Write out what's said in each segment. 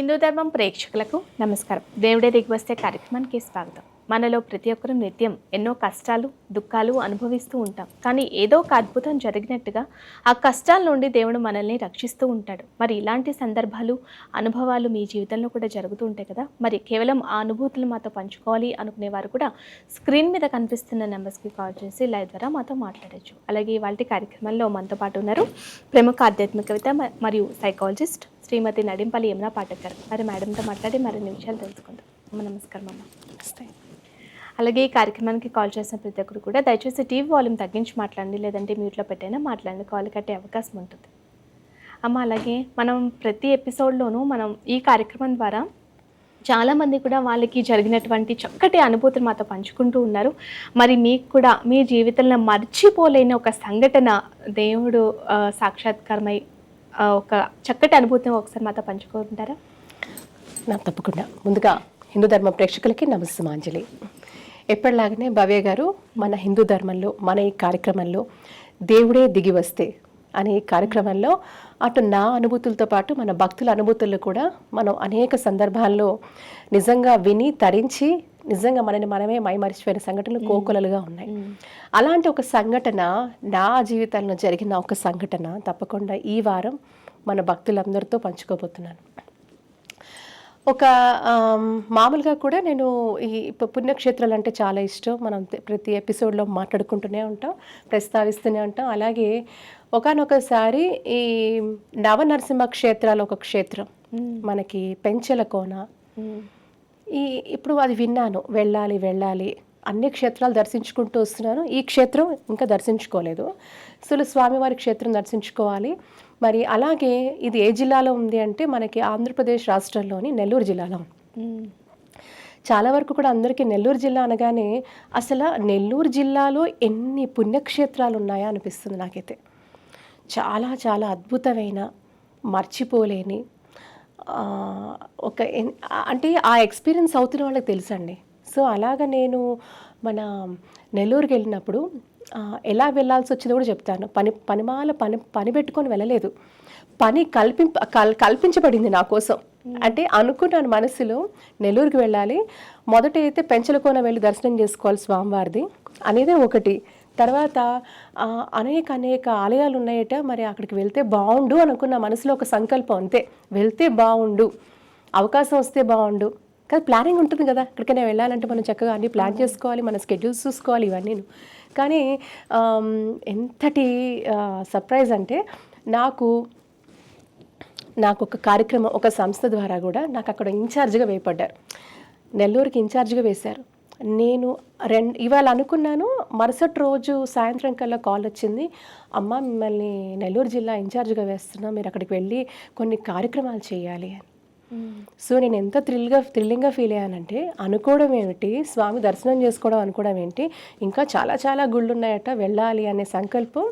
హిందూ ధర్మం ప్రేక్షకులకు నమస్కారం. దేవుడే దిగివస్తే కార్యక్రమానికి స్వాగతం. మనలో ప్రతి ఒక్కరూ నిత్యం ఎన్నో కష్టాలు దుఃఖాలు అనుభవిస్తూ ఉంటాం. కానీ ఏదో ఒక అద్భుతం జరిగినట్టుగా ఆ కష్టాల నుండి దేవుడు మనల్ని రక్షిస్తూ ఉంటాడు. మరి ఇలాంటి సందర్భాలు అనుభవాలు మీ జీవితంలో కూడా జరుగుతూ ఉంటాయి కదా? మరి కేవలం ఆ అనుభూతులు మాతో పంచుకోవాలి అనుకునే వారు కూడా స్క్రీన్ మీద కనిపిస్తున్న నెంబర్స్కి కాల్ చేసి లైవ్ ద్వారా మాతో మాట్లాడచ్చు. అలాగే ఇవాళ కార్యక్రమంలో మనతో పాటు ఉన్నారు ప్రముఖ ఆధ్యాత్మికవేత్త మరియు సైకాలజిస్ట్ శ్రీమతి నడింపల్లి యమునా పాఠక్ గారు మరి మేడంతో మాట్లాడి మరిన్ని విషయాలు తెలుసుకుందాం. అమ్మ నమస్కారం అమ్మ. నమస్తే. అలాగే ఈ కార్యక్రమానికి కాల్ చేసిన ప్రతి ఒక్కరు కూడా దయచేసి టీవీ వాల్యూమ్ తగ్గించి మాట్లాడండి లేదంటే మ్యూట్లో పెట్టైనా మాట్లాడండి. కాల్ కట్టే అవకాశం ఉంటుంది. అమ్మ అలాగే మనం ప్రతి ఎపిసోడ్లోనూ మనం ఈ కార్యక్రమం ద్వారా చాలామంది కూడా వాళ్ళకి జరిగినటువంటి చక్కటి అనుభూతిని మాతో పంచుకుంటూ ఉన్నారు. మరి మీకు కూడా మీ జీవితంలో మర్చిపోలేని ఒక సంఘటన దేవుడు సాక్షాత్కారమై ఒక చక్కటి అనుభూతిని ఒకసారి మాతో పంచుకుంటారా? నాకు తప్పకుండా. ముందుగా హిందూ ధర్మ ప్రేక్షకులకి నమస్సమాంజలి. ఎప్పటిలాగానే భవ్య గారు మన హిందూ ధర్మంలో మన ఈ కార్యక్రమంలో దేవుడే దిగి వస్తే అనే ఈ కార్యక్రమంలో అటు నా అనుభూతులతో పాటు మన భక్తుల అనుభూతులు కూడా మనం అనేక సందర్భాల్లో నిజంగా విని తరించి నిజంగా మనని మనమే మైమరిచిపోయిన సంఘటనలు కోకొలలుగా ఉన్నాయి. అలాంటి ఒక సంఘటన నా జీవితంలో జరిగిన ఒక సంఘటన తప్పకుండా ఈ వారం మన భక్తులందరితో పంచుకోబోతున్నాను. ఒక మామూలుగా కూడా నేను ఈ పుణ్యక్షేత్రాలు అంటే చాలా ఇష్టం. మనం ప్రతి ఎపిసోడ్లో మాట్లాడుకుంటూనే ఉంటాం ప్రస్తావిస్తూనే ఉంటాం. అలాగే ఒకానొకసారి ఈ నవనరసింహ క్షేత్రాలు ఒక క్షేత్రం. మనకి పెంచెల కోన. ఈ ఇప్పుడు అది విన్నాను వెళ్ళాలి వెళ్ళాలి. అన్ని క్షేత్రాలు దర్శించుకుంటూ వస్తున్నాను. ఈ క్షేత్రం ఇంకా దర్శించుకోలేదు. అసలు స్వామివారి క్షేత్రం దర్శించుకోవాలి. మరి అలాగే ఇది ఏ జిల్లాలో ఉంది అంటే మనకి ఆంధ్రప్రదేశ్ రాష్ట్రంలోని నెల్లూరు జిల్లాలో ఉంది. చాలా వరకు కూడా అందరికీ నెల్లూరు జిల్లా అనగానే అసలు నెల్లూరు జిల్లాలో ఎన్ని పుణ్యక్షేత్రాలు ఉన్నాయా అనిపిస్తుంది నాకైతే. చాలా చాలా అద్భుతమైన మర్చిపోలేని ఒక ఎన్- అంటే ఆ ఎక్స్పీరియన్స్ అవుతున్న వాళ్ళకి తెలుసండి. సో అలాగ నేను మన నెల్లూరుకి వెళ్ళినప్పుడు ఎలా వెళ్ళాల్సి వచ్చిందో కూడా చెప్తాను. పని పనిమాల పని పని పెట్టుకొని వెళ్ళలేదు. పని కల్పింప కల్ కల్పించబడింది నా కోసం. అంటే అనుకున్నాను మనసులో నెల్లూరుకి వెళ్ళాలి. మొదట అయితే పెంచలకోన వెళ్ళి దర్శనం చేసుకోవాలి స్వామివారిది అనేది ఒకటి. తర్వాత అనేక అనేక ఆలయాలు ఉన్నాయట. మరి అక్కడికి వెళ్తే బాగుండు అనుకున్న మనసులో ఒక సంకల్పం అంతే. వెళ్తే బాగుండు అవకాశం వస్తే బాగుండు కానీ ప్లానింగ్ ఉంటుంది కదా. ఎక్కడికైనా వెళ్ళాలంటే మనం చక్కగా అన్ని ప్లాన్ చేసుకోవాలి మన స్కెడ్యూల్స్ చూసుకోవాలి ఇవన్నీ కానీ ఎంతటి సర్ప్రైజ్ అంటే నాకు నాకు ఒక కార్యక్రమం ఒక సంస్థ ద్వారా కూడా నాకు అక్కడ ఇన్ఛార్జ్గా వేయపడ్డారు నెల్లూరుకి ఇన్ఛార్జ్గా వేశారు. నేను రెండు ఇవాళ అనుకున్నాను మరుసటి రోజు సాయంత్రం కల్లా కాల్ వచ్చింది. అమ్మ మిమ్మల్ని నెల్లూరు జిల్లా ఇన్ఛార్జ్గా వేస్తున్నా మీరు అక్కడికి వెళ్ళి కొన్ని కార్యక్రమాలు చేయాలి అని. సో నేను ఎంత థ్రిల్గా థ్రిల్లింగ్గా ఫీల్ అయ్యానంటే అనుకోవడం ఏమిటి స్వామి దర్శనం చేసుకోవడం అనుకోవడం ఏంటి ఇంకా చాలా చాలా గుళ్ళు ఉన్నాయట వెళ్ళాలి అనే సంకల్పం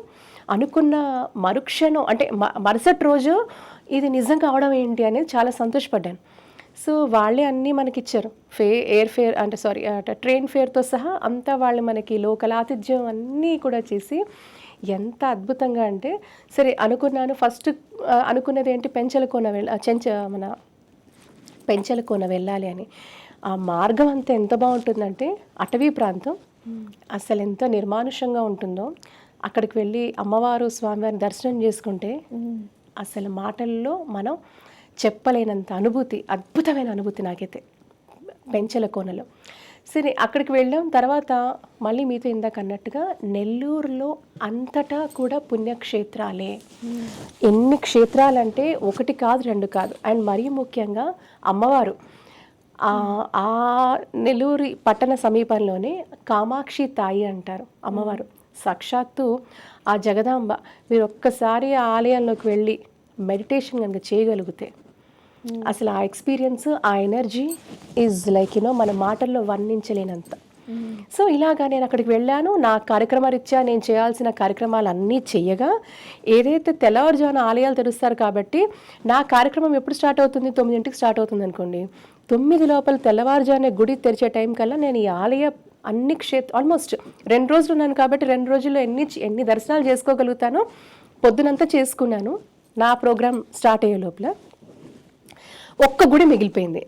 అనుకున్న మరుక్షణం అంటే మ- మరుసటి రోజు ఇది నిజం కావడం ఏంటి అనేది చాలా సంతోషపడ్డాను. సో వాళ్ళే అన్నీ మనకి ఇచ్చారు ఫే ఎయిర్ ఫేర్ అంటే సారీ ట్రైన్ ఫేర్తో సహా అంతా వాళ్ళు మనకి లోకల్ ఆతిథ్యం అన్నీ కూడా చేసి ఎంత అద్భుతంగా అంటే సరే అనుకున్నాను ఫస్ట్ అనుకున్నది ఏంటి పెంచలకోన వెళ్ళ చెంచ మన పెంచలకోన వెళ్ళాలి అని. ఆ మార్గం అంతా ఎంత బాగుంటుందంటే అటవీ ప్రాంతం. అసలు ఎంత నిర్మానుషంగా ఉంటుందో. అక్కడికి వెళ్ళి అమ్మవారు స్వామివారిని దర్శనం చేసుకుంటే అసలు మాటల్లో మనం చెప్పలేనంత అనుభూతి అద్భుతమైన అనుభూతి నాకైతే. పెంచల కోనలో సరే అక్కడికి వెళ్ళాం. తర్వాత మళ్ళీ మీతో ఇందాక అన్నట్టుగా నెల్లూరులో అంతటా కూడా పుణ్యక్షేత్రాలే. ఎన్ని క్షేత్రాలంటే ఒకటి కాదు రెండు కాదు. అండ్ మరీ ముఖ్యంగా అమ్మవారు. ఆ నెల్లూరి నెల్లూరు పట్టణ సమీపంలోనే కామాక్షి తాయి అంటారు అమ్మవారు. సాక్షాత్తు ఆ జగదాంబ మీరు ఒక్కసారి ఆ ఆలయంలోకి వెళ్ళి మెడిటేషన్ కనుక చేయగలిగితే అసలు ఆ ఎక్స్పీరియన్స్ ఆ ఎనర్జీ ఈజ్ లైక్ యూనో మన మాటల్లో వర్ణించలేనంత. సో ఇలాగా నేను అక్కడికి వెళ్ళాను. నా కార్యక్రమరీత్యా నేను చేయాల్సిన కార్యక్రమాలు అన్నీ చేయగా ఏదైతే తెల్లవారుజామున ఆలయాలు తెరుస్తారు కాబట్టి నా కార్యక్రమం ఎప్పుడు స్టార్ట్ అవుతుంది? తొమ్మిదింటికి స్టార్ట్ అవుతుంది అనుకోండి. తొమ్మిది లోపల తెల్లవారుజామున గుడి తెరిచే టైం కల్లా నేను ఈ ఆలయ అన్ని క్షేత్ర ఆల్మోస్ట్ రెండు రోజులు ఉన్నాను కాబట్టి రెండు రోజుల్లో ఎన్ని ఎన్ని దర్శనాలు చేసుకోగలుగుతానో పొద్దునంతా చేసుకున్నాను. నా ప్రోగ్రామ్ స్టార్ట్ అయ్యే లోపల. ఒక్క గుడి మిగిలిపోయింది.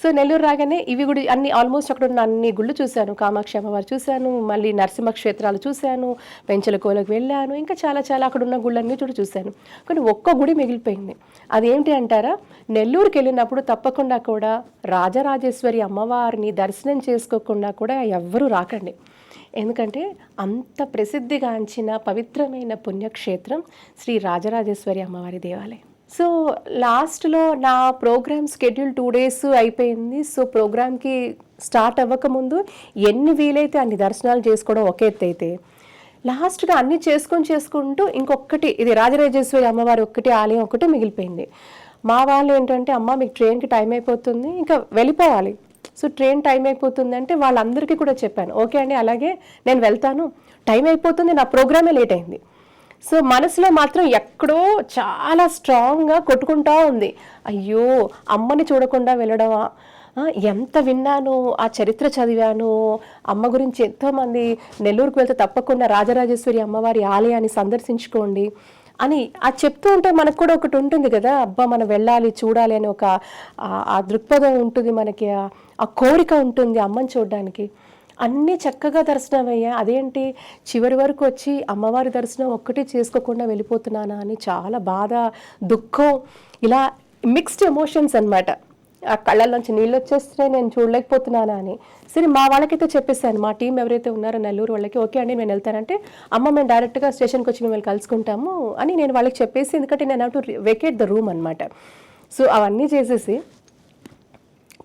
సో నెల్లూరు రాగానే ఇవి గుడి అన్ని ఆల్మోస్ట్ అక్కడ ఉన్న అన్ని గుళ్ళు చూశాను. కామాక్షి అమ్మవారు చూశాను మళ్ళీ నరసింహ క్షేత్రాలు చూశాను పెంచలకోలకు వెళ్ళాను ఇంకా చాలా చాలా అక్కడ ఉన్న గుళ్ళన్నీ చూడ చూశాను. కానీ ఒక్క గుడి మిగిలిపోయింది. అదేంటి అంటారా? నెల్లూరుకి వెళ్ళినప్పుడు తప్పకుండా కూడా రాజరాజేశ్వరి అమ్మవారిని దర్శనం చేసుకోకుండా కూడా ఎవ్వరూ రాకండి. ఎందుకంటే అంత ప్రసిద్ధిగాంచిన పవిత్రమైన పుణ్యక్షేత్రం శ్రీ రాజరాజేశ్వరి అమ్మవారి దేవాలయం. సో లాస్ట్లో నా ప్రోగ్రామ్ స్కెడ్యూల్ టూ డేస్ అయిపోయింది. సో ప్రోగ్రామ్కి స్టార్ట్ అవ్వకముందు ఎన్ని వీలైతే అన్ని దర్శనాలు చేసుకోవడం ఒక ఎత్తు అయితే లాస్ట్గా అన్ని చేసుకొని చేసుకుంటూ ఇంకొకటి ఇది రాజరాజేశ్వరి అమ్మవారి ఒక్కటి ఆలయం ఒకటి మిగిలిపోయింది. మా వాళ్ళు ఏంటంటే అమ్మ మీకు ట్రైన్కి టైం అయిపోతుంది ఇంకా వెళ్ళిపోవాలి. సో ట్రైన్ టైం అయిపోతుంది అంటే వాళ్ళందరికీ కూడా చెప్పాను ఓకే అండి అలాగే నేను వెళ్తాను టైం అయిపోతుంది నా ప్రోగ్రామే లేట్ అయింది. సో మనసులో మాత్రం ఎక్కడో చాలా స్ట్రాంగ్గా కొట్టుకుంటా ఉంది. అయ్యో అమ్మని చూడకుండా వెళ్ళడమా? ఎంత విన్నాను ఆ చరిత్ర చదివాను. అమ్మ గురించి ఎంతోమంది నెల్లూరుకు వెళ్తే తప్పకుండా రాజరాజేశ్వరి అమ్మవారి ఆలయాన్ని సందర్శించుకోండి అని అది చెప్తూ ఉంటే మనకు కూడా ఒకటి ఉంటుంది కదా అబ్బా మనం వెళ్ళాలి చూడాలి అని ఒక ఆ- దృక్పథం ఉంటుంది మనకి ఆ కోరిక ఉంటుంది అమ్మని చూడడానికి. అన్నీ చక్కగా దర్శనం అయ్యా అదేంటి? చివరి వరకు వచ్చి అమ్మవారి దర్శనం ఒక్కటి చేసుకోకుండా వెళ్ళిపోతున్నానా అని చాలా బాధ దుఃఖం ఇలా మిక్స్డ్ ఎమోషన్స్ అన్నమాట. ఆ కళ్ళల్లోంచి నీళ్ళు వచ్చేస్తున్నాయి నేను చూడలేకపోతున్నానా అని. సరే మా వాళ్ళకైతే చెప్పేసాను మా టీం ఎవరైతే ఉన్నారో నెల్లూరు వాళ్ళకి ఓకే అండి నేను వెళ్తానంటే అమ్మ మేము డైరెక్ట్గా స్టేషన్కి వచ్చి మిమ్మల్ని కలుసుకుంటాము అని నేను వాళ్ళకి చెప్పేసి ఎందుకంటే నేను టు వెకేట్ ద రూమ్ అనమాట సో అవన్నీ చేసేసి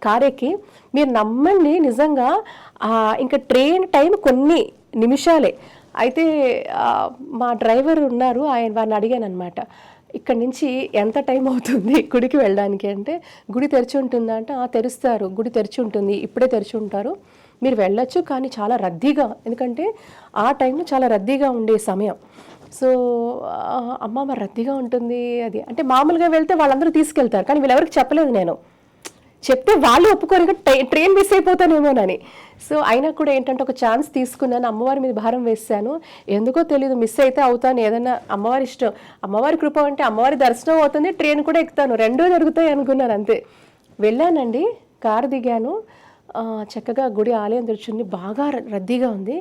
కారెక్కి మీరు నమ్మండి నిజంగా ఇంకా ట్రైన్ టైం కొన్ని నిమిషాలే. అయితే మా డ్రైవర్ ఉన్నారు ఆయన వారిని అడిగాను అనమాట ఇక్కడ నుంచి ఎంత టైం అవుతుంది గుడికి వెళ్ళడానికి? అంటే గుడి తెరిచి ఉంటుందా? అంటే "ఆ, తెరుస్తారు. గుడి తెరిచి ఉంటుంది. ఇప్పుడే తెరిచి ఉంటారు. మీరు వెళ్ళొచ్చు కానీ చాలా రద్దీగా. ఎందుకంటే ఆ టైంలో చాలా రద్దీగా ఉండే సమయం. సో అమ్మ మరి రద్దీగా ఉంటుంది అది. అంటే మామూలుగా వెళ్తే వాళ్ళందరూ తీసుకెళ్తారు కానీ వీళ్ళెవరికి చెప్పలేదు నేను. చెప్తే వాళ్ళు ఒప్పుకోరు ట్రైన్ మిస్ అయిపోతానేమోనని. సో అయినా కూడా ఏంటంటే ఒక ఛాన్స్ తీసుకున్నాను అమ్మవారి మీద భారం వేశాను. ఎందుకో తెలియదు మిస్ అయితే అవుతాను. ఏదైనా అమ్మవారి ఇష్టం అమ్మవారి కృప అంటే అమ్మవారి దర్శనం అవుతుంది ట్రైన్ కూడా ఎక్కుతాను. రెండో జరుగుతాయి అనుకున్నాను అంతే. వెళ్ళానండి కారు దిగాను. చక్కగా గుడి ఆలయం తెరిచింది బాగా రద్దీగా ఉంది.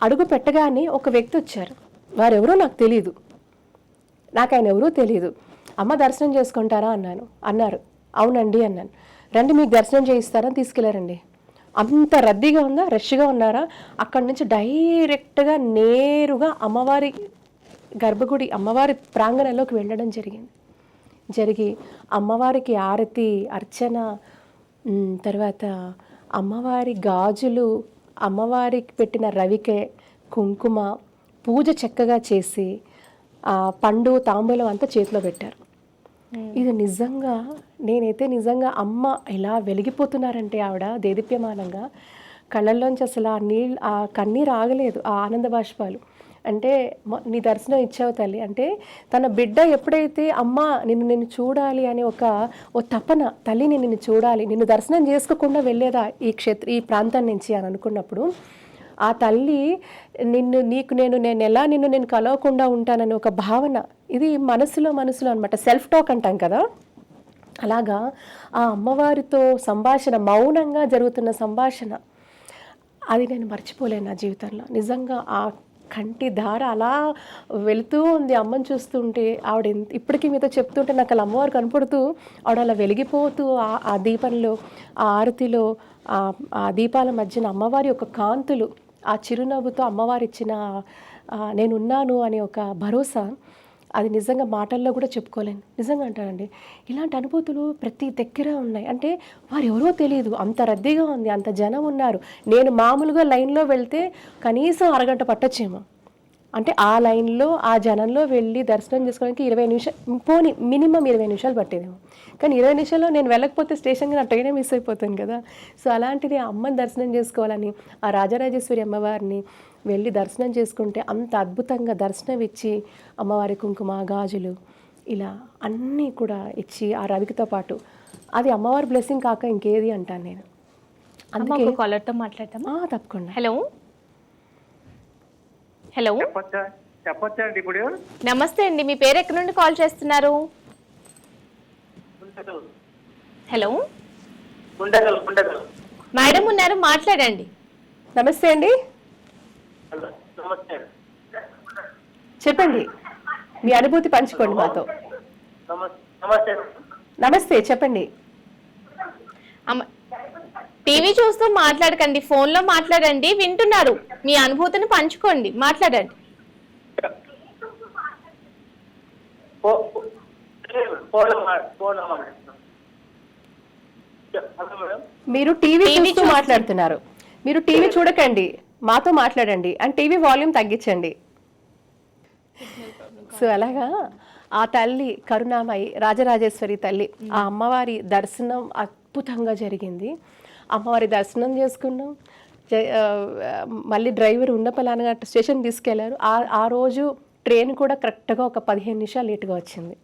అడుగు పెట్టగానే ఒక వ్యక్తి వచ్చారు. వారెవరో నాకు తెలియదు నాకు ఆయన ఎవరూ తెలియదు అమ్మ దర్శనం చేసుకుంటారా? అన్నాను. అన్నారు. అవునండి అన్నాను. రండి మీకు దర్శనం చేయిస్తారని తీసుకెళ్ళారండి. అంత రద్దీగా ఉందా? రష్గా ఉన్నారా? అక్కడి నుంచి డైరెక్ట్గా నేరుగా అమ్మవారి గర్భగుడి అమ్మవారి ప్రాంగణంలోకి వెళ్ళడం జరిగింది. జరిగి అమ్మవారికి ఆరతి అర్చన తర్వాత అమ్మవారి గాజులు అమ్మవారికి పెట్టిన రవికే కుంకుమ పూజ చక్కగా చేసి ఆ పండు తాంబూలం అంతా చేతిలో పెట్టారు. Hmm. ఇది నిజంగా నేనైతే నిజంగా అమ్మ ఎలా వెలిగిపోతున్నారంటే ఆవిడ దేదీప్యమానంగా కళ్ళల్లోంచి అసలు ఆ నీళ్ళు ఆ కన్నీరు ఆగలేదు ఆ ఆనంద బాష్పాలు. అంటే నీ దర్శనం ఇచ్చావు తల్లి. అంటే తన బిడ్డ ఎప్పుడైతే అమ్మ నిన్ను నిన్ను చూడాలి అని ఒక ఓ తపన తల్లిని నిన్ను చూడాలి నిన్ను దర్శనం చేసుకోకుండా వెళ్ళేదా ఈ క్షేత్ర ఈ ప్రాంతం నుంచి అని అనుకున్నప్పుడు ఆ తల్లి నిన్ను నీకు నేను నేను ఎలా నిన్ను నేను కలవకుండా ఉంటానని ఒక భావన. ఇది మనసులో మనసులో అనమాట సెల్ఫ్ టాక్ అంటాం కదా. అలాగా ఆ అమ్మవారితో సంభాషణ మౌనంగా జరుగుతున్న సంభాషణ అది నేను మర్చిపోలేను నా జీవితంలో. నిజంగా ఆ కంటి ధార అలా వెళుతూ ఉంది అమ్మని చూస్తుంటే ఆవిడ ఎంత- ఇప్పటికీ మీతో చెప్తుంటే నాకు అలా అమ్మవారు కనపడుతూ ఆవిడ అలా వెలిగిపోతూ ఆ- ఆ దీపంలో ఆ ఆరతిలో ఆ ఆ దీపాల మధ్యన అమ్మవారి యొక్క కాంతులు ఆ చిరునవ్వుతో అమ్మవారు ఇచ్చిన నేనున్నాను అనే ఒక భరోసా అది నిజంగా మాటల్లో కూడా చెప్పుకోలేను. నిజంగా అంటానండి ఇలాంటి అనుభూతులు ప్రతి దగ్గర ఉన్నాయి. అంటే వారు ఎవరో తెలియదు అంత రద్దీగా ఉంది అంత జనం ఉన్నారు. నేను మామూలుగా లైన్లో వెళ్తే కనీసం అరగంట పట్టొచ్చేమో. అంటే ఆ లైన్లో ఆ జనంలో వెళ్ళి దర్శనం చేసుకోవడానికి ఇరవై నిమిషాలు పోనీ మినిమం ఇరవై నిమిషాలు పట్టేదేమో. కానీ ఇరవై నిమిషాల్లో నేను వెళ్ళకపోతే స్టేషన్కి నా ట్రైనే మిస్ అయిపోతాను కదా. సో అలాంటిది ఆ అమ్మని దర్శనం చేసుకోవాలని ఆ రాజరాజేశ్వరి అమ్మవారిని వెళ్ళి దర్శనం చేసుకుంటే అంత అద్భుతంగా దర్శనం ఇచ్చి అమ్మవారి కుంకుమ గాజులు ఇలా అన్నీ కూడా ఇచ్చి ఆ రవికితో పాటు అది అమ్మవారి బ్లెస్సింగ్ కాక ఇంకేది అంటాను నేను. ఒక కాలర్తో మాట్లాడతామా? ఆ, తప్పకుండా. హలో? హలో. చెప్పొచ్చా? చెప్పొచ్చా అండి ఇప్పుడు? నమస్తే అండి. మీ పేరు ఎక్కడి నుండి కాల్ చేస్తున్నారు? హలో. ఉండగలు ఉండగలు మేడం ఉన్నారు మాట్లాడండి. నమస్తే అండి. హలో నమస్తే. చెప్పండి. మీ అనుభూతి పంచుకోండి మాతో. నమస్తే నమస్తే. నమస్తే చెప్పండి. అమ్మ టీవీ చూస్తూ మాట్లాడకండి ఫోన్లో మాట్లాడండి వింటున్నారు. మీ అనుభూతిని పంచుకోండి. మాట్లాడండి. మీరు టీవీ చూస్తూ- మాట్లాడుతున్నారు. మీరు టీవీ చూడకండి. మాతో మాట్లాడండి. అండ్ టీవీ వాల్యూమ్ తగ్గించండి. సో అలాగా? ఆ తల్లి కరుణామయి రాజరాజేశ్వరి తల్లి ఆ అమ్మవారి దర్శనం అద్భుతంగా జరిగింది. అమ్మవారి దర్శనం చేసుకున్నాం. మళ్ళీ డ్రైవర్ ఉన్న పలానా స్టేషన్ తీసుకెళ్ళారు. ఆ ఆ రోజు ట్రైన్ కూడా కరెక్ట్గా ఒక పదిహేను నిమిషాలు లేట్గా వచ్చింది.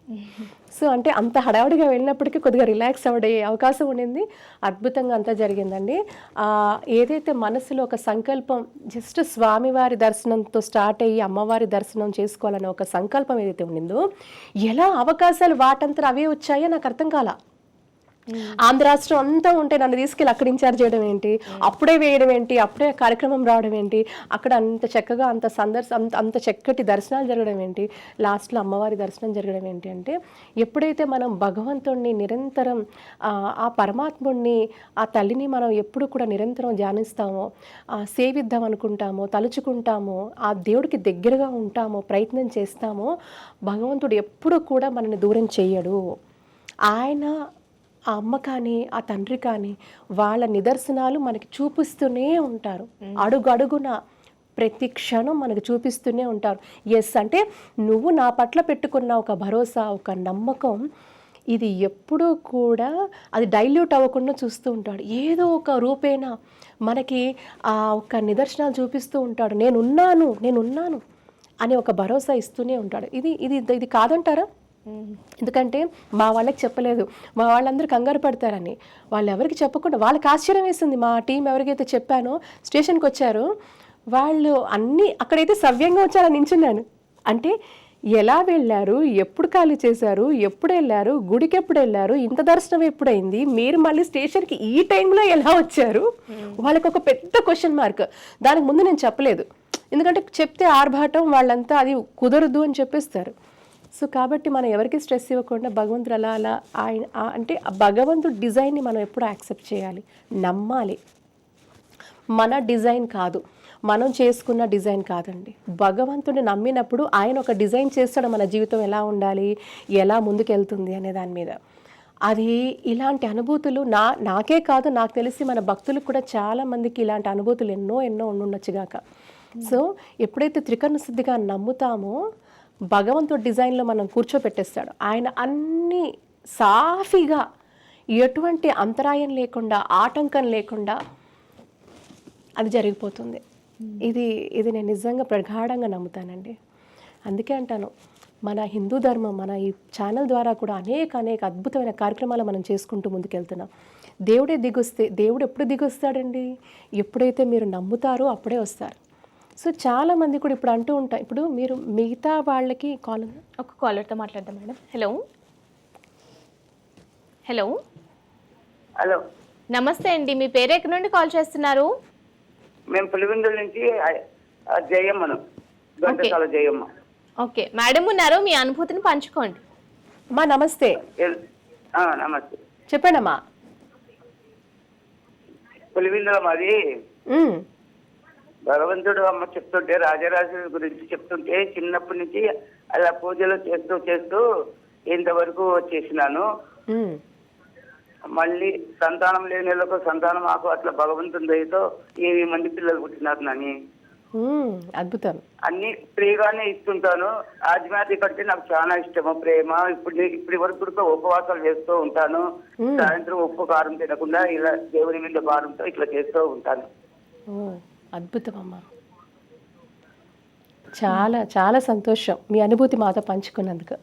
సో అంటే అంత హడావుడిగా వెళ్ళినప్పటికీ కొద్దిగా రిలాక్స్ అవడే అవకాశం ఉండింది. అద్భుతంగా అంతా జరిగిందండి. ఏదైతే మనసులో ఒక సంకల్పం జస్ట్ స్వామివారి దర్శనంతో స్టార్ట్ అయ్యి అమ్మవారి దర్శనం చేసుకోవాలనే ఒక సంకల్పం ఏదైతే ఉండిందో ఎలా అవకాశాలు వాటంతా అవే వచ్చాయో నాకు అర్థం కాల. ఆంధ్ర రాష్ట్రం అంతా ఉంటే నన్ను తీసుకెళ్ళి అక్కడ ఇన్ఛార్జ్ చేయడం ఏంటి? అప్పుడే వేయడం ఏంటి? అప్పుడే కార్యక్రమం రావడం ఏంటి? అక్కడ అంత చక్కగా అంత సందర్శ అంత అంత చక్కటి దర్శనాలు జరగడం ఏంటి? లాస్ట్లో అమ్మవారి దర్శనం జరగడం ఏంటి అంటే ఎప్పుడైతే మనం భగవంతుణ్ణి నిరంతరం ఆ, పరమాత్ముడిని ఆ తల్లిని మనం ఎప్పుడు కూడా నిరంతరం ధ్యానిస్తామో సేవిద్దాం అనుకుంటామో తలుచుకుంటామో ఆ దేవుడికి దగ్గరగా ఉంటామో ప్రయత్నం చేస్తామో భగవంతుడు ఎప్పుడు కూడా మనల్ని దూరం చేయడు. ఆయన ఆ అమ్మ కానీ ఆ తండ్రి కానీ వాళ్ళ నిదర్శనాలు మనకి చూపిస్తూనే ఉంటారు. అడుగు అడుగున ప్రతి క్షణం మనకు చూపిస్తూనే ఉంటారు. ఎస్ అంటే నువ్వు నా పట్ల పెట్టుకున్న ఒక భరోసా ఒక నమ్మకం ఇది ఎప్పుడూ కూడా అది డైల్యూట్ అవ్వకుండా చూస్తూ ఉంటాడు. ఏదో ఒక రూపేణ మనకి ఆ ఒక నిదర్శనాలు చూపిస్తూ ఉంటాడు. నేనున్నాను నేనున్నాను అని ఒక భరోసా ఇస్తూనే ఉంటాడు. ఇది ఇది ఇది కాదంటారా? ఎందుకంటే మా వాళ్ళకి చెప్పలేదు. మా వాళ్ళందరూ కంగారు పడతారని. వాళ్ళు ఎవరికి చెప్పకుండా వాళ్ళకి ఆశ్చర్యం వేసింది. మా టీం ఎవరికైతే చెప్పానో స్టేషన్కి వచ్చారు వాళ్ళు అన్నీ అక్కడైతే సవ్యంగా వచ్చారని నించున్నాను. అంటే ఎలా వెళ్ళారు? ఎప్పుడు ఖాళీ చేశారు? ఎప్పుడు వెళ్ళారు? గుడికి ఎప్పుడు వెళ్ళారు? ఇంత దర్శనం ఎప్పుడైంది? మీరు మళ్ళీ స్టేషన్కి ఈ టైంలో ఎలా వచ్చారు? వాళ్ళకి ఒక పెద్ద క్వశ్చన్ మార్క్. దానికి ముందు నేను చెప్పలేదు. ఎందుకంటే చెప్తే ఆర్భాటం వాళ్ళంతా అది కుదరదు అని చెప్పేస్తారు. సో కాబట్టి మనం ఎవరికి స్ట్రెస్ ఇవ్వకుండా భగవంతుడు అలా అలా ఆయన అంటే భగవంతుడు డిజైన్ని మనం ఎప్పుడు యాక్సెప్ట్ చేయాలి నమ్మాలి. మన డిజైన్ కాదు మనం చేసుకున్న డిజైన్ కాదండి. భగవంతుడిని నమ్మినప్పుడు ఆయన ఒక డిజైన్ చేస్తాడు మన జీవితం ఎలా ఉండాలి ఎలా ముందుకెళ్తుంది అనే దాని మీద. అది ఇలాంటి అనుభూతులు నా నాకే కాదు నాకు తెలిసి మన భక్తులకు కూడా చాలామందికి ఇలాంటి అనుభూతులు ఎన్నో ఎన్నో ఉండుండొచ్చుగాక సో ఎప్పుడైతే త్రికరణ శుద్ధిగా నమ్ముతామో భగవంతుడు డిజైన్లో మనం కూర్చోపెట్టేస్తాడు. ఆయన అన్ని సాఫీగా ఎటువంటి అంతరాయం లేకుండా ఆటంకం లేకుండా అది జరిగిపోతుంది. ఇది ఇది నేను నిజంగా ప్రగాఢంగా నమ్ముతానండి. అందుకే అంటాను మన హిందూ ధర్మం మన ఈ ఛానల్ ద్వారా కూడా అనేక అనేక అద్భుతమైన కార్యక్రమాలు మనం చేసుకుంటూ ముందుకెళ్తున్నాం. దేవుడే దిగొస్తే దేవుడు ఎప్పుడు దిగొస్తాడండి? ఎప్పుడైతే మీరు నమ్ముతారో అప్పుడే వస్తారు. సో చాలా మంది కూడా ఇప్పుడు అంటూ ఉంటారు ఇప్పుడు మీరు మిగతా వాళ్ళకి కాల్? ఒక కాలర్తో మాట్లాడదాం మేడం. హలో హలో హలో నమస్తే అండి మీ పేరు ఎక్కడి నుండి కాల్ చేస్తున్నారు? మేము పులివెందుల నుంచి జయమ్మను జయమ్మ. ఓకే. మేడం ఉన్నారు మీ అనుభూతిని పంచుకోండి. అమ్మా నమస్తే. నమస్తే. చెప్పండమ్మా. పులివెందుల మాది. భగవంతుడు అమ్మ చెప్తుంటే రాజరాజు గురించి చెప్తుంటే చిన్నప్పటి నుంచి అలా పూజలు చేస్తూ చేస్తూ ఇంతవరకు వచ్చేసినాను ఉమ్, మళ్ళీ సంతానం లేని వాళ్ళకు సంతానం ఆకు అట్లా భగవంతుని దయతో ఏమి మంది పిల్లలు పుట్టినారు నాని? అద్భుతం. అన్ని ఫ్రీగానే ఇస్తుంటాను. ఆధ్యాత్మిక అంటే నాకు చాలా ఇష్టము. ప్రేమ ఇప్పుడు ఇప్పటి వరకు కూడా ఉపవాసాలు చేస్తూ ఉంటాను. సాయంత్రం ఉప్పు కారం తినకుండా ఇలా దేవుని మీద భారంతో ఇట్లా చేస్తూ ఉంటాను. అద్భుతం అమ్మా చాలా చాలా సంతోషం మీ అనుభూతి మాతో పంచుకున్నందుకు.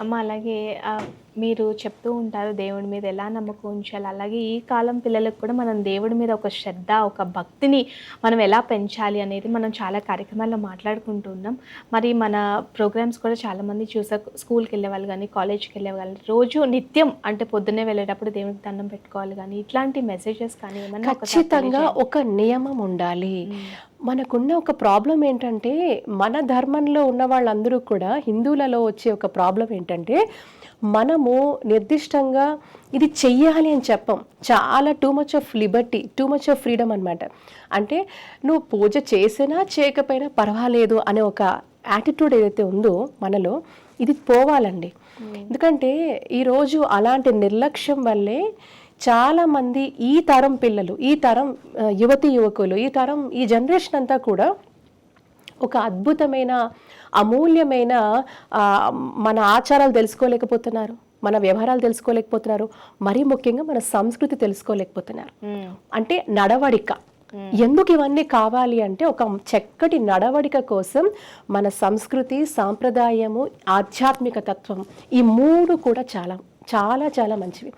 అమ్మ అలాగే మీరు చెప్తూ ఉంటారు దేవుడి మీద ఎలా నమ్మకం ఉంచాలి. అలాగే ఈ కాలం పిల్లలకు కూడా మనం దేవుడి మీద ఒక శ్రద్ధ ఒక భక్తిని మనం ఎలా పెంచాలి అనేది మనం చాలా కార్యక్రమాల్లో మాట్లాడుకుంటూ ఉన్నాం. మరి మన ప్రోగ్రామ్స్ కూడా చాలామంది చూసా స్కూల్కి వెళ్ళే వాళ్ళు కానీ కాలేజ్కి వెళ్ళే వాళ్ళు రోజు నిత్యం అంటే పొద్దున్నే వెళ్ళేటప్పుడు దేవుడికి దండం పెట్టుకోవాలి కానీ ఇట్లాంటి మెసేజెస్ కానీ ఖచ్చితంగా. ఒక నియమం ఉండాలి. మనకున్న ఒక ప్రాబ్లం ఏంటంటే మన ధర్మంలో ఉన్న వాళ్ళందరూ కూడా హిందువులలో వచ్చే ఒక ప్రాబ్లం ఏంటంటే మనము నిర్దిష్టంగా ఇది చెయ్యాలి అని చెప్పం. చాలా too much of liberty too much of freedom అనమాట అంటే నువ్వు పూజ చేసినా చేయకపోయినా పర్వాలేదు అనే ఒక యాటిట్యూడ్ ఏదైతే ఉందో మనలో ఇది పోవాలండి. ఎందుకంటే ఈరోజు అలాంటి నిర్లక్ష్యం వల్లే చాలా మంది ఈ తరం పిల్లలు ఈ తరం యువతి యువకులు ఈ తరం ఈ జనరేషన్ అంతా కూడా ఒక అద్భుతమైన అమూల్యమైన మన ఆచారాలు తెలుసుకోలేకపోతున్నారు మన వ్యవహారాలు తెలుసుకోలేకపోతున్నారు మరీ ముఖ్యంగా మన సంస్కృతి తెలుసుకోలేకపోతున్నారు. అంటే నడవడిక. ఎందుకు ఇవన్నీ కావాలి అంటే ఒక చక్కటి నడవడిక కోసం మన సంస్కృతి సాంప్రదాయము ఆధ్యాత్మిక తత్వం ఈ మూడు కూడా చాలా చాలా చాలా మంచివి.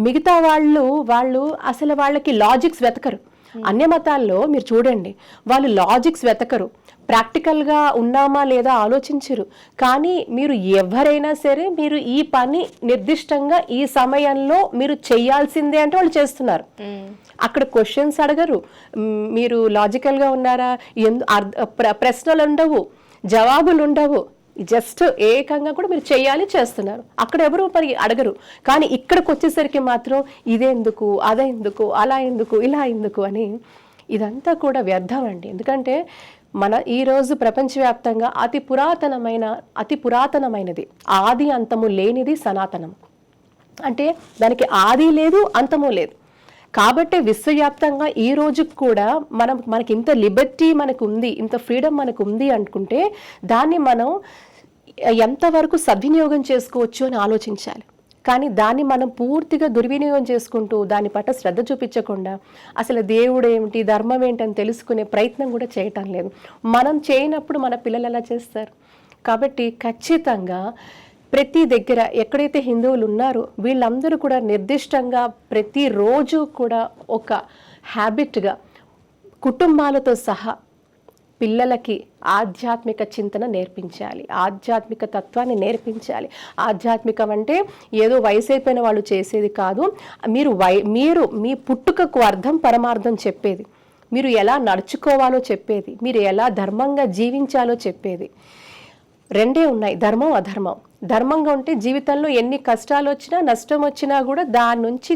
మిగతా వాళ్ళు వాళ్ళు అసలు వాళ్ళకి లాజిక్స్ వెతకరు. అన్య మతాల్లో మీరు చూడండి వాళ్ళు లాజిక్స్ వెతకరు. ప్రాక్టికల్గా ఉన్నామా లేదా ఆలోచించరు. కానీ మీరు ఎవరైనా సరే మీరు ఈ పని నిర్దిష్టంగా ఈ సమయంలో మీరు చేయాల్సిందే అంటే వాళ్ళు చేస్తున్నారు. మ్మ్. అక్కడ క్వశ్చన్స్ అడగరు. మీరు లాజికల్గా ఉన్నారా? ఎందు ప్రశ్నలు ఉండవు. జవాబులు ఉండవు. జస్ట్ ఏకంగా కూడా మీరు చేయాలి చేస్తున్నారు. అక్కడ ఎవరు మరి అడగరు. కానీ ఇక్కడికి వచ్చేసరికి మాత్రం ఇదెందుకు అదెందుకు అలా ఎందుకు ఇలా ఎందుకు అని ఇదంతా కూడా వ్యర్థం అండి. ఎందుకంటే మన ఈరోజు ప్రపంచవ్యాప్తంగా అతి పురాతనమైన అతి పురాతనమైనది ఆది అంతము లేనిది సనాతనం. అంటే దానికి ఆది లేదు అంతము లేదు. కాబట్టి విశ్వవ్యాప్తంగా ఈ రోజుకు కూడా మనం మనకి ఇంత లిబర్టీ మనకు ఉంది ఇంత ఫ్రీడమ్ మనకు ఉంది అనుకుంటే దాన్ని మనం ఎంతవరకు సద్వినియోగం చేసుకోవచ్చు అని ఆలోచించాలి. కానీ దాన్ని మనం పూర్తిగా దుర్వినియోగం చేసుకుంటూ దాని పట్ల శ్రద్ధ చూపించకుండా అసలు దేవుడు ఏమిటి ధర్మం ఏంటని తెలుసుకునే ప్రయత్నం కూడా చేయటం లేదు. మనం చేయనప్పుడు మన పిల్లలు ఎలా చేస్తారు? కాబట్టి ఖచ్చితంగా ప్రతి దగ్గర ఎక్కడైతే హిందువులు ఉన్నారో వీళ్ళందరూ కూడా నిర్దిష్టంగా ప్రతిరోజు కూడా ఒక హ్యాబిట్గా కుటుంబాలతో సహా పిల్లలకి ఆధ్యాత్మిక చింతన నేర్పించాలి. ఆధ్యాత్మిక తత్వాన్ని నేర్పించాలి. ఆధ్యాత్మికం అంటే ఏదో వయసు అయిపోయిన వాళ్ళు చేసేది కాదు. మీరు వై మీరు మీ పుట్టుకకు అర్థం పరమార్థం చెప్పేది. మీరు ఎలా నడుచుకోవాలో చెప్పేది. మీరు ఎలా ధర్మంగా జీవించాలో చెప్పేది. రెండే ఉన్నాయి. ధర్మం అధర్మం. ధర్మంగా ఉంటే జీవితంలో ఎన్ని కష్టాలు వచ్చినా నష్టం వచ్చినా కూడా దాని నుంచి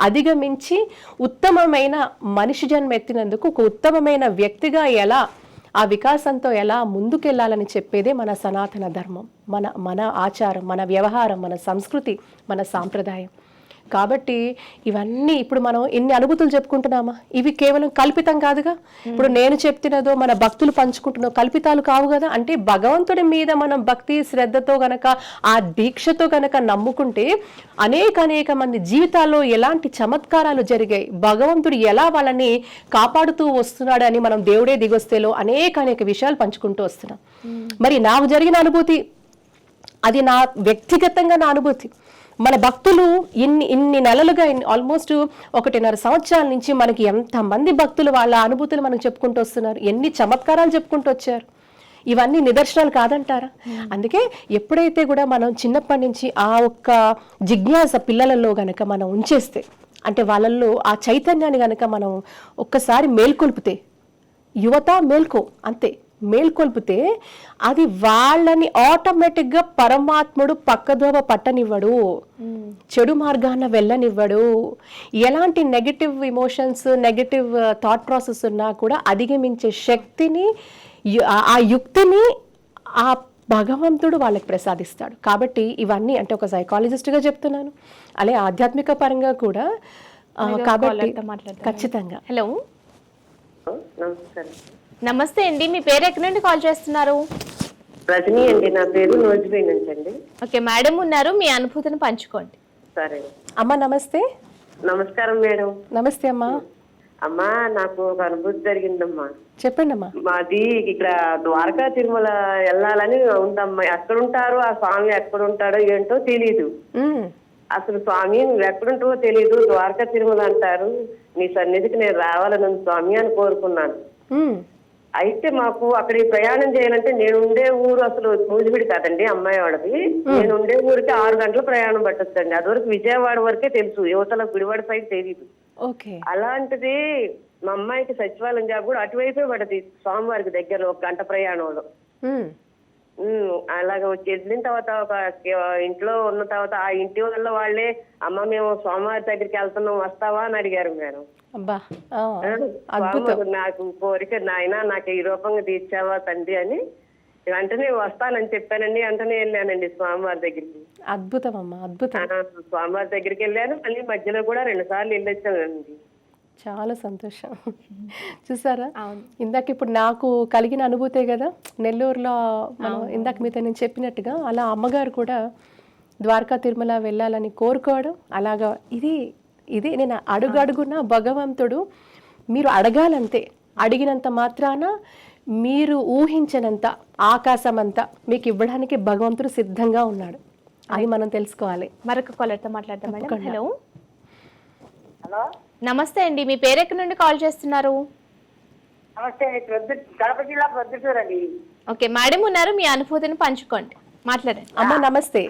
అధిగమించి ఉత్తమమైన మనిషి జన్మ ఎత్తినందుకు ఒక ఉత్తమమైన వ్యక్తిగా ఎలా ఆ వికాసంతో ఎలా ముందుకెళ్ళాలని చెప్పేదే మన సనాతన ధర్మం. మన మన ఆచారం మన వ్యవహారం మన సంస్కృతి మన సాంప్రదాయం. కాబట్టి ఇవన్నీ ఇప్పుడు మనం ఎన్ని అనుభూతులు చెప్పుకుంటున్నామా? ఇవి కేవలం కల్పితం కాదుగా? ఇప్పుడు నేను చెప్తున్నదో మన భక్తులు పంచుకుంటున్నో కల్పితాలు కావు కదా? అంటే భగవంతుడి మీద మనం భక్తి శ్రద్ధతో గనక ఆ దీక్షతో గనక నమ్ముకుంటే అనేక అనేక మంది జీవితాల్లో ఎలాంటి చమత్కారాలు జరిగాయి? భగవంతుడు ఎలా వాళ్ళని కాపాడుతూ వస్తున్నాడని మనం దేవుడే దిగొస్తేలో అనేక అనేక విషయాలు పంచుకుంటూ వస్తున్నాం. మరి నాకు జరిగిన అనుభూతి అది నా వ్యక్తిగతంగా నా అనుభూతి. మన భక్తులు ఇన్ని ఇన్ని నెలలుగా ఆల్మోస్ట్ ఒకటిన్నర సంవత్సరాల నుంచి మనకి ఎంతమంది భక్తులు వాళ్ళ అనుభూతులు మనకు చెప్పుకుంటూ వస్తున్నారు. ఎన్ని చమత్కారాలు చెప్పుకుంటూ వచ్చారు. ఇవన్నీ నిదర్శనాలు కాదంటారా? అందుకే ఎప్పుడైతే కూడా మనం చిన్నప్పటి నుంచి ఆ ఒక్క జిజ్ఞాస పిల్లలలో గనక మనం ఉంచేస్తే అంటే వాళ్ళల్లో ఆ చైతన్యాన్ని గనక మనం ఒక్కసారి మేల్కొల్పితే యువత మేల్కో అంతే. మేల్కొల్పితే అది వాళ్ళని ఆటోమేటిక్గా పరమాత్ముడు పక్కదోవ పట్టనివ్వడు. చెడు మార్గాన వెళ్ళనివ్వడు. ఎలాంటి negative emotions negative thought process ఉన్నా కూడా అధిగమించే శక్తిని ఆ- యుక్తిని ఆ భగవంతుడు వాళ్ళకి ప్రసాదిస్తాడు. కాబట్టి ఇవన్నీ అంటే ఒక సైకాలజిస్ట్గా చెప్తున్నాను. అలాగే ఆధ్యాత్మిక పరంగా కూడా కాబట్టి? ఖచ్చితంగా. హలో. నమస్కారం. నమస్తే అండి మీ పేరు ఎక్కడి నుండి కాల్ చేస్తున్నారు? రజనీ అండి నా పేరు నోజిబీ నుంచి అండి. ఓకే మేడం ఉన్నారు మీ అనుభూతిని పంచుకోండి. సరే. అమ్మ నమస్తే. నమస్కారం మేడం. నమస్తే అమ్మా. అమ్మా నాకు ఒక అనుభూతి జరిగిందమ్మా. చెప్పండి అమ్మా. మాది ఇక్కడ ద్వారకా తిరుమల వెళ్ళాలని ఉందమ్మా. ఎక్కడుంటారో ఆ స్వామి ఎక్కడుంటాడో ఏంటో తెలియదు ఉమ్, అసలు స్వామి నువ్వు ఎక్కడుంటావో తెలియదు ద్వారకా తిరుమల అంటారు. నీ సన్నిధికి నేను రావాలని స్వామి అని కోరుకున్నాను. అయితే మాకు అక్కడికి ప్రయాణం చేయాలంటే నేను ఉండే ఊరు అసలు నూజిబిడి కాదండి అమ్మాయి వాడది నేను ఉండే ఊరికి ఆరు గంటల ప్రయాణం పట్టొచ్చండి. అది వరకు విజయవాడ వరకే తెలుసు యువతల గుడివాడ సైడ్ తెలియదు అలాంటిది మా అమ్మాయికి సచివాలయం జాబ్ కూడా అటువైపే పడది స్వామివారికి దగ్గర ఒక గంట ప్రయాణంలో. అలాగ వచ్చి వెళ్ళిన తర్వాత ఒక ఇంట్లో ఉన్న తర్వాత ఆ ఇంటి వల్ల వాళ్ళే అమ్మ మేము స్వామివారి దగ్గరికి వెళ్తున్నాం వస్తావా? అని అడిగారు మేడం. నాకు కోరిక నాయన నాకు ఈ రూపంగా తీర్చావా తండ్రి? అని. వెంటనే వస్తానని చెప్పానండి వెంటనే వెళ్ళానండి స్వామివారి దగ్గరికి. అద్భుతం అమ్మా అద్భుతం. స్వామివారి దగ్గరికి వెళ్ళాను మళ్ళీ మధ్యలో కూడా రెండు సార్లు వెళ్ళొచ్చానండి. చాలా సంతోషం. చూసారా. ఇందాక ఇప్పుడు నాకు కలిగిన అనుభూతే కదా నెల్లూరులో మనం ఇందాక మీతో నేను చెప్పినట్టుగా అలా అమ్మగారు కూడా ద్వారకా తిరుమల వెళ్ళాలని కోరుకోవడం అలాగా ఇది ఇది నేను అడుగు అడుగున భగవంతుడు మీరు అడగాలంతే. అడిగినంత మాత్రాన మీరు ఊహించనంత ఆకాశం అంతా మీకు ఇవ్వడానికి భగవంతుడు సిద్ధంగా ఉన్నాడు. అది మనం తెలుసుకోవాలి. మరొక కాలర్తో మేడం. తప్పకుండా. హలో. హలో. నమస్తే అండి మీ పేరు ఎక్కడి నుండి కాల్ చేస్తున్నారు? నమస్తే కడప జిల్లా ప్రొద్దుటూరు అండి. ఓకే మేడం ఉన్నారు మీ అనుభూతిని పంచుకోండి. మాట్లాడండి. అమ్మ నమస్తే.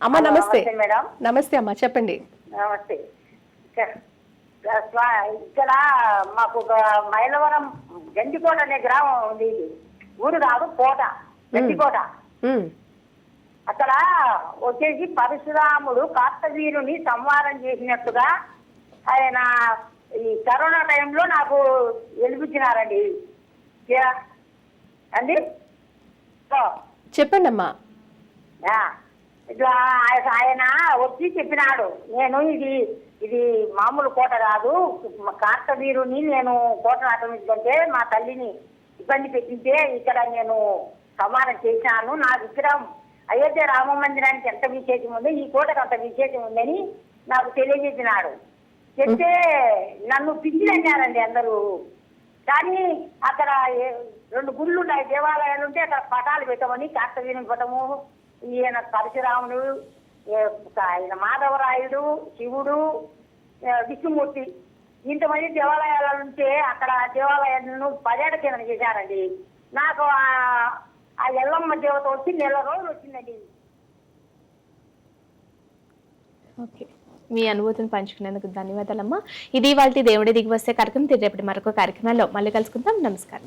అమ్మ నమస్తే. నమస్తే మేడం. నమస్తే అమ్మ చెప్పండి. నమస్తే. ఇక్కడ ఇక్కడ మాకు ఒక మైలవరం గండికోట అనే గ్రామం ఉంది. ఊరు కాదు కోట. గండికోట. అక్కడ వచ్చేసి పరశురాముడు కార్తవీరుని సంహారం చేసినట్టుగా ఆయన ఈ కరోనా టైంలో నాకు వెలిపించినారండి యా. అండి? ఓ. చెప్పండి అమ్మా ఆ, ఇట్లా ఆయన- వచ్చి చెప్పినాడు. నేను ఇది ఇది మామూలు కోట కాదు. కార్తవీరుని నేను కోటను ఆక్రమించుకుంటే మా తల్లిని ఇబ్బంది పెట్టింటే ఇక్కడ నేను సమానం చేశాను. నా విగ్రహం అయోధ్య రామ మందిరానికి ఎంత విశేషం ఉందో ఈ కోటకు అంత విశేషం ఉందని నాకు తెలియజేసినాడు. చెప్తే నన్ను పిచ్చిలన్నారండి అందరూ. కానీ అక్కడ రెండు గుళ్ళు ఉన్నాయి దేవాలయాలు ఉంటే అక్కడ పటాలు పెట్టమని కార్తవీరుని పటము ఈయన పరశురాముడు ఆయన మాధవరాయుడు శివుడు విష్ణుమూర్తి ఇంతమంది దేవాలయాలు ఉంటే అక్కడ దేవాలయాలను పర్యాటకం చేశారండి. నాకు ఆ- ఆ ఎల్లమ్మ దేవత వచ్చి నెల రోజులు వచ్చిందండి. ఓకే. మీ అనుభూతిని పంచుకునేందుకు ధన్యవాదాలమ్మా. ఇది వాళ్ళ దేవుడి దిగి వస్తే కార్యక్రమం తిరిగేపటి మరొక కార్యక్రమాల్లో మళ్ళీ కలుసుకుందాం. నమస్కారం.